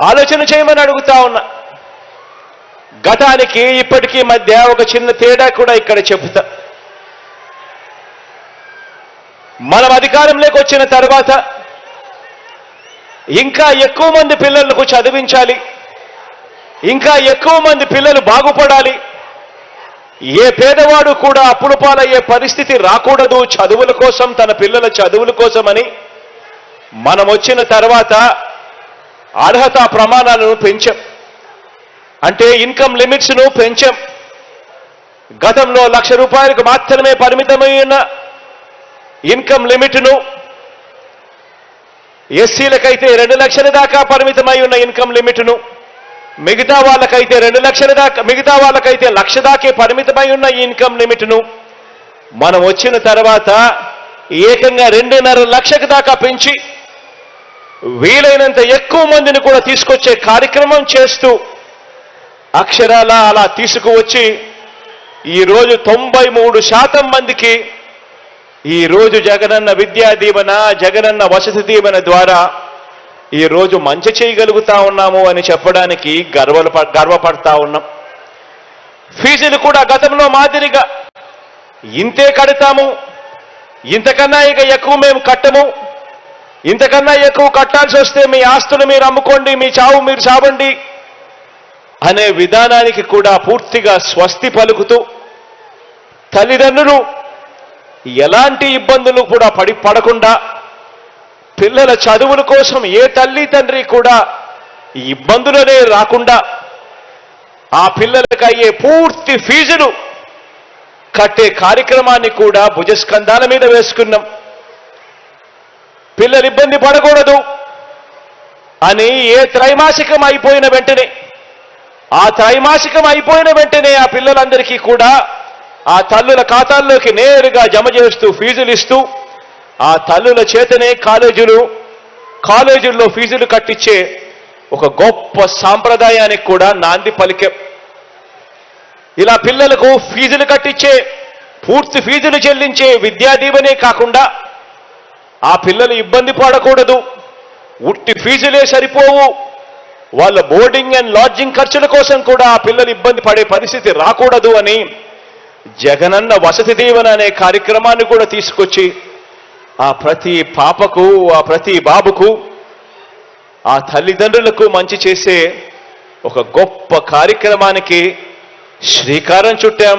ఆలోచన చేయమని అడుగుతా ఉన్నా. గతానికి ఇప్పటికీ మధ్య ఒక చిన్న తేడా కూడా ఇక్కడ చెబుతా. మనం అధికారంలోకి వచ్చిన తర్వాత ఇంకా ఎక్కువ మంది పిల్లలకు చదివించాలి. ఇంకా ఎక్కువ మంది పిల్లలు బాగుపడాలి. ఏ పేదవాడు కూడా అప్పులు పాలయ్యే పరిస్థితి రాకూడదు చదువుల కోసం తన పిల్లల చదువుల కోసమని. మనం వచ్చిన తర్వాత అర్హత ప్రమాణాలను పెంచాం. అంటే ఇన్కమ్ లిమిట్స్ను పెంచాం. గతంలో లక్ష రూపాయలకు మాత్రమే పరిమితమై ఉన్న ఇన్కమ్ లిమిట్ను ఎస్సీలకైతే రెండు లక్షల దాకా పరిమితమై ఉన్న ఇన్కమ్ లిమిట్ను మిగతా వాళ్ళకైతే రెండు లక్షల దాకా మిగతా వాళ్ళకైతే లక్ష దాకే పరిమితమై ఉన్న ఈ ఇన్కమ్ లిమిట్ను మనం వచ్చిన తర్వాత ఏకంగా రెండున్నర లక్షకు దాకా పెంచి వీలైనంత ఎక్కువ మందిని కూడా తీసుకొచ్చే కార్యక్రమం చేస్తూ అక్షరాల అలా తీసుకువచ్చి ఈరోజు తొంభై మూడు శాతం మందికి ఈ రోజు జగనన్న విద్యా దీవెన జగనన్న వసతి దీవెన ద్వారా ఈరోజు మంచి చేయగలుగుతా ఉన్నాము అని చెప్పడానికి గర్వలు గర్వపడతా ఉన్నాం. ఫీజులు కూడా గతంలో మాదిరిగా ఇంతే కడతాము. ఇంతకన్నా ఇక ఎక్కువ మేము కట్టము. ఇంతకన్నా ఎక్కువ కట్టాల్సి వస్తే మీ ఆస్తులు మీరు అమ్ముకోండి మీ చావు మీరు చావండి అనే విధానానికి కూడా పూర్తిగా స్వస్తి పలుకుతూ తల్లిదండ్రులు ఎలాంటి ఇబ్బందులు కూడా పడి పడకుండా పిల్లల చదువుల కోసం ఏ తల్లి తండ్రి కూడా ఇబ్బందులనే రాకుండా ఆ పిల్లలకు అయ్యే పూర్తి ఫీజులు కట్టే కార్యక్రమాన్ని కూడా భుజస్కంధాల మీద వేసుకున్నాం. పిల్లలు ఇబ్బంది పడకూడదు అని ఏ త్రైమాసికం అయిపోయిన వెంటనే ఆ త్రైమాసికం అయిపోయిన వెంటనే ఆ పిల్లలందరికీ కూడా ఆ తల్లుల ఖాతాల్లోకి నేరుగా జమ చేస్తూ ఫీజులు ఇస్తూ ఆ తల్లుల చేతనే కాలేజీలు కాలేజీల్లో ఫీజులు కట్టించే ఒక గొప్ప సాంప్రదాయానికి కూడా నాంది పలికే. ఇలా పిల్లలకు ఫీజులు కట్టించే పూర్తి ఫీజులు చెల్లించే విద్యా దీవెనే కాకుండా ఆ పిల్లలు ఇబ్బంది పడకూడదు. ఉట్టి ఫీజులే సరిపోవు. వాళ్ళ బోర్డింగ్ అండ్ లాడ్జింగ్ ఖర్చుల కోసం కూడా ఆ పిల్లలు ఇబ్బంది పడే పరిస్థితి రాకూడదు అని జగనన్న వసతి దీవెన అనే కార్యక్రమాన్ని కూడా తీసుకొచ్చి ఆ ప్రతి పాపకు ఆ ప్రతి బాబుకు ఆ తల్లిదండ్రులకు మంచి చేసే ఒక గొప్ప కార్యక్రమానికి శ్రీకారం చుట్టాం.